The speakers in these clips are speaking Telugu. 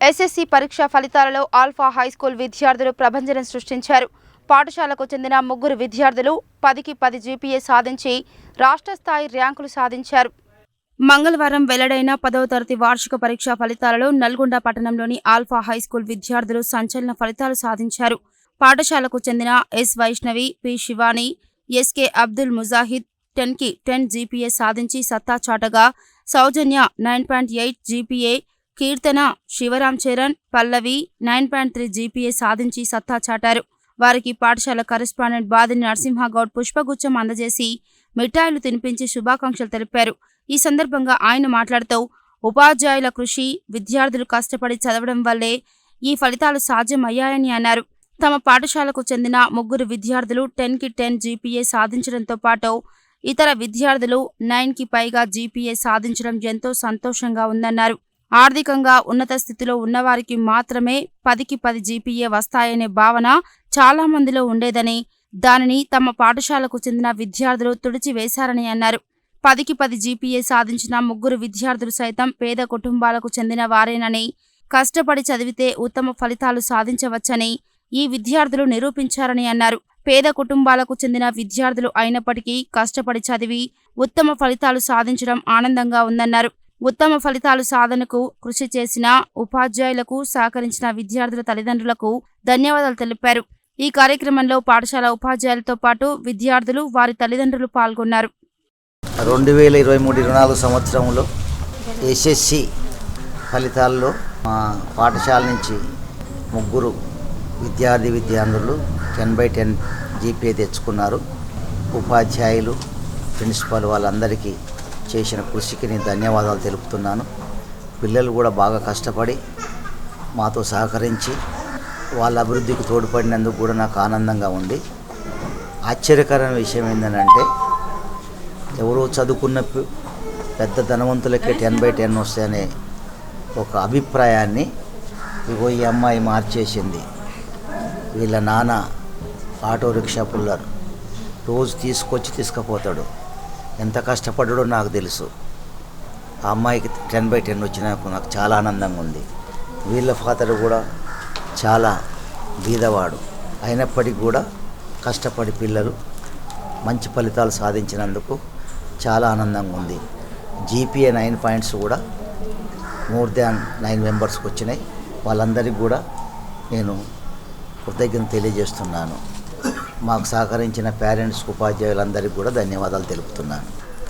ఎస్ఎస్సి పరీక్ష ఫలితాలలో ఆల్ఫా హైస్కూల్ విద్యార్థులు ప్రభంజనం సృష్టించారు. పాఠశాలకు చెందిన ముగ్గురు విద్యార్థులు పదికి పది జీపీఏ సాధించి రాష్ట్ర స్థాయి ర్యాంకులు సాధించారు. మంగళవారం వెల్లడైన పదవ తరగతి వార్షిక పరీక్ష ఫలితాలలో నల్గొండ పట్టణంలోని ఆల్ఫా హైస్కూల్ విద్యార్థులు సంచలన ఫలితాలు సాధించారు. పాఠశాలకు చెందిన S Vaishnavi P Shivani SK Abdul Mujahid టెన్కి టెన్ జీపీఏ సాధించి సత్తా చాటగా Soujanya nine point eight GPA Keerthana Sivaram Charan Pallavi nine point three GPA సాధించి సత్తా చాటారు. వారికి పాఠశాల కరెస్పాండెంట్ బాదిని నరసింహగౌడ్ పుష్పగుచ్చం అందజేసి మిఠాయిలు తినిపించి శుభాకాంక్షలు తెలిపారు. ఈ సందర్భంగా ఆయన మాట్లాడుతూ ఉపాధ్యాయుల కృషి విద్యార్థులు కష్టపడి చదవడం వల్లే ఈ ఫలితాలు సాధ్యమయ్యాయని అన్నారు. తమ పాఠశాలకు చెందిన ముగ్గురు విద్యార్థులు టెన్కి టెన్ జీపీఏ సాధించడంతో పాటు ఇతర విద్యార్థులు నైన్కి పైగా జీపీఏ సాధించడం ఎంతో సంతోషంగా ఉందన్నారు. ఆర్థికంగా ఉన్నత స్థితిలో ఉన్నవారికి మాత్రమే పదికి పది జీపీఏ వస్తాయనే భావన చాలా మందిలో ఉండేదని దానిని తమ పాఠశాలకు చెందిన విద్యార్థులు తుడిచివేశారని అన్నారు. పదికి పది జీపీఏ సాధించిన ముగ్గురు విద్యార్థులు సైతం పేద కుటుంబాలకు చెందిన వారేనని కష్టపడి చదివితే ఉత్తమ ఫలితాలు సాధించవచ్చని ఈ విద్యార్థులు నిరూపించారని అన్నారు. పేద కుటుంబాలకు చెందిన విద్యార్థులు అయినప్పటికీ కష్టపడి చదివి ఉత్తమ ఫలితాలు సాధించడం ఆనందంగా ఉందన్నారు. ఉత్తమ ఫలితాలు సాధనకు కృషి చేసిన ఉపాధ్యాయులకు సహకరించిన విద్యార్థుల తల్లిదండ్రులకు ధన్యవాదాలు తెలిపారు. ఈ కార్యక్రమంలో పాఠశాల ఉపాధ్యాయులతో పాటు విద్యార్థులు వారి తల్లిదండ్రులు పాల్గొన్నారు. రెండు వేల ఇరవై మూడు ఇరవై నాలుగు సంవత్సరంలో ఎస్ఎస్సి ఫలితాల్లో మా పాఠశాల నుంచి ముగ్గురు విద్యార్థి విద్యార్థులు టెన్ బై టెన్ జీపీఏ తెచ్చుకున్నారు. ఉపాధ్యాయులు ప్రిన్సిపాల్ వాళ్ళందరికీ చేసిన కృషికి నేను ధన్యవాదాలు తెలుపుతున్నాను. పిల్లలు కూడా బాగా కష్టపడి మాతో సహకరించి వాళ్ళ అభివృద్ధికి తోడ్పడినందుకు కూడా నాకు ఆనందంగా ఉంది. ఆశ్చర్యకరమైన విషయం ఏంటంటే ఎవరో చదువుకున్న పెద్ద ధనవంతులకే టెన్ బై టెన్ వస్తాయనే ఒక అభిప్రాయాన్ని ఇగో ఈ అమ్మాయి మార్చేసింది. వీళ్ళ నాన్న ఆటో రిక్షా పుల్లర్. రోజు తీసుకొచ్చి తీసుకుపోతాడు. ఎంత కష్టపడ్డాడో నాకు తెలుసు. ఆ అమ్మాయికి టెన్ బై టెన్ వచ్చినాక నాకు చాలా ఆనందంగా ఉంది. వీళ్ళ ఫాదర్ కూడా చాలా బీదవాడు. అయినప్పటికీ కూడా కష్టపడి పిల్లలు మంచి ఫలితాలు సాధించినందుకు చాలా ఆనందంగా ఉంది. జీపీఏ నైన్ పాయింట్స్ కూడా మోర్ దాన్ నైన్ మెంబర్స్కి వచ్చినాయి. వాళ్ళందరికీ కూడా నేను కృతజ్ఞత తెలియజేస్తున్నాను. మాకు సహకరించిన పేరెంట్స్ ఉపాధ్యాయులందరికీ కూడా ధన్యవాదాలు తెలుపుతున్నాను.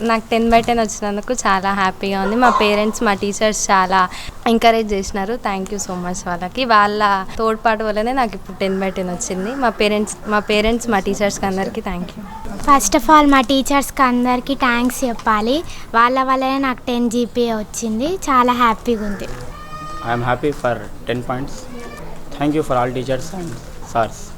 నాకు టెన్ బై టెన్ వచ్చినందుకు చాలా హ్యాపీగా ఉంది. మా పేరెంట్స్ మా టీచర్స్ చాలా ఎంకరేజ్ చేసినారు. థ్యాంక్ యూ సో మచ్ వాళ్ళకి. వాళ్ళ తోడ్పాటు వల్లనే నాకు ఇప్పుడు టెన్ బై టెన్ వచ్చింది. మా పేరెంట్స్ మా పేరెంట్స్ మా టీచర్స్కి అందరికీ thank you first of all మా టీచర్స్కి అందరికీ థ్యాంక్స్ చెప్పాలి. వాళ్ళ వల్లనే నాకు టెన్ జీపీఏ వచ్చింది. చాలా హ్యాపీగా ఉంది. Am happy for 10 points. Thank you for all teachers and sirs.